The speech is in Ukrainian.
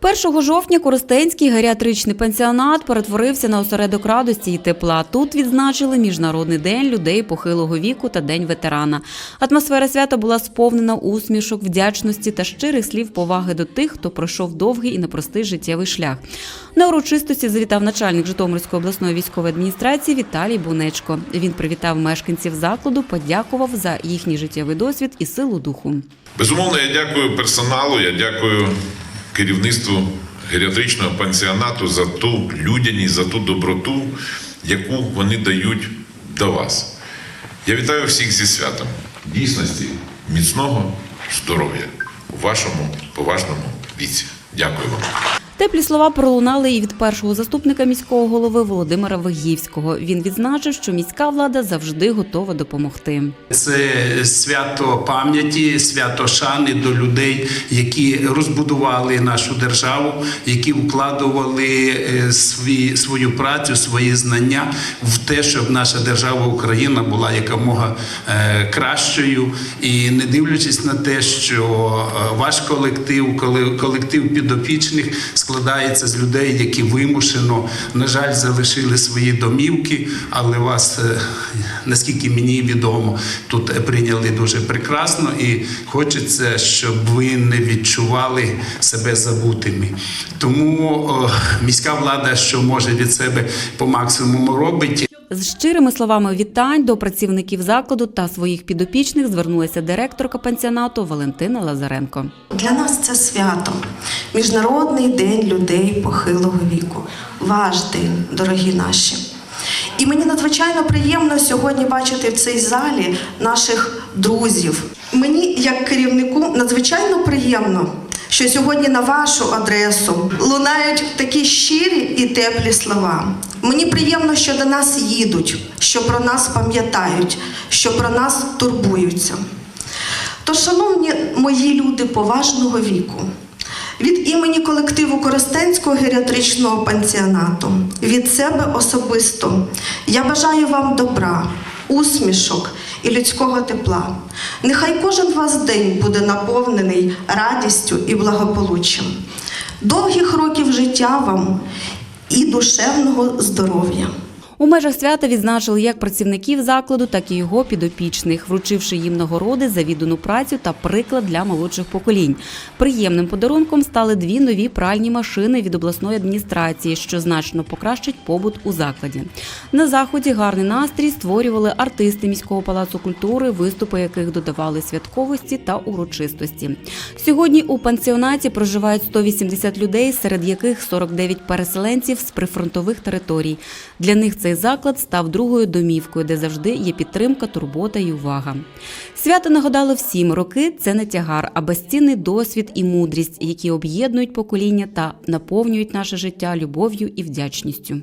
1 жовтня Коростенський геріатричний пансіонат перетворився на осередок радості і тепла. Тут відзначили Міжнародний день людей похилого віку та День ветерана. Атмосфера свята була сповнена усмішок, вдячності та щирих слів поваги до тих, хто пройшов довгий і непростий життєвий шлях. На урочистості завітав начальник Житомирської обласної військової адміністрації Віталій Бунечко. Він привітав мешканців закладу, подякував за їхній життєвий досвід і силу духу. Безумовно, я дякую персоналу, я дякую керівництву геріатричного пансіонату за ту людяність, за ту доброту, яку вони дають до вас. Я вітаю всіх зі святом. Дійсності, міцного здоров'я у вашому поважному віці. Дякую вам. Теплі слова пролунали і від першого заступника міського голови Володимира Вигівського. Він відзначив, що міська влада завжди готова допомогти. Це свято пам'яті, свято шани до людей, які розбудували нашу державу, які вкладували е, свої, свою працю, свої знання в те, щоб наша держава Україна була якомога е, кращою. І не дивлячись на те, що е, ваш колектив, колектив підопічних складається з людей, які вимушено, на жаль, залишили свої домівки, але вас, е, наскільки мені відомо, тут е, прийняли дуже прекрасно, і хочеться, щоб ви не відчували себе забутими. Тому о, міська влада, що може від себе по максимуму робить. З щирими словами вітань до працівників закладу та своїх підопічних звернулася директорка пансіонату Валентина Лазаренко. Для нас це свято, Міжнародний день людей похилого віку. Ваш день, дорогі наші. І мені надзвичайно приємно сьогодні бачити в цій залі наших друзів. Мені, як керівнику, надзвичайно приємно, що сьогодні на вашу адресу лунають такі щирі і теплі слова. Мені приємно, що до нас їдуть, що про нас пам'ятають, що про нас турбуються. Тож, шановні мої люди поважного віку, від імені колективу Коростенського геріатричного пансіонату, від себе особисто, я бажаю вам добра, усмішок і людського тепла. Нехай кожен вас день буде наповнений радістю і благополуччям. Довгих років життя вам і душевного здоров'я. У межах свята відзначили як працівників закладу, так і його підопічних, вручивши їм нагороди за віддану працю та приклад для молодших поколінь. Приємним подарунком стали дві нові пральні машини від обласної адміністрації, що значно покращить побут у закладі. На заході гарний настрій створювали артисти міського палацу культури, виступи яких додавали святковості та урочистості. Сьогодні у пансіонаті проживають 180 людей, серед яких 49 переселенців з прифронтових територій. Для них цей заклад став другою домівкою, де завжди є підтримка, турбота і увага. Свято нагадало всім, роки це не тягар, а безцінний досвід і мудрість, які об'єднують покоління та наповнюють наше життя любов'ю і вдячністю.